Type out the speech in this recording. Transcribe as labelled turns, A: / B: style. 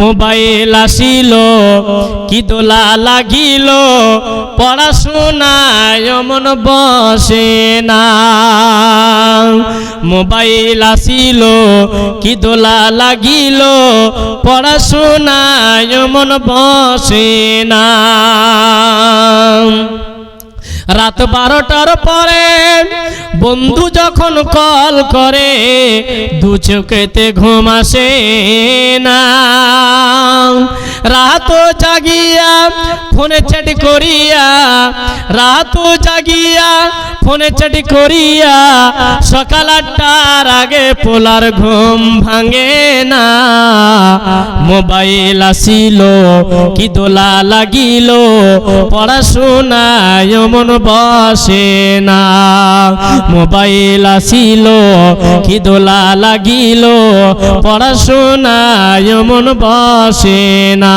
A: Mobile আসিল, কি দোলা লাগিল, পড়াশোনায় মন বসে না। মোবাইল আসিল, কি দোলা লাগিল, পড়াশোনায় মন বসে না। রাত বারোটার পরে বন্ধু যখন কল করে, দু চোখেতে ঘুম আসে না। রাত জাগিয়া ফোনে চ্যাট করিয়া রাত জাগিয়া ফোনে চ্যাট করিয়া, সকাল আটটার আগে পোলার ঘুম ভাঙে না। মোবাইল আসিল, কি দোলা লাগিল, পড়াশোনায় মন বসে না। মোবাইল আসিল, কি দোলা লাগিল, পড়াশোনায় মন বসে না।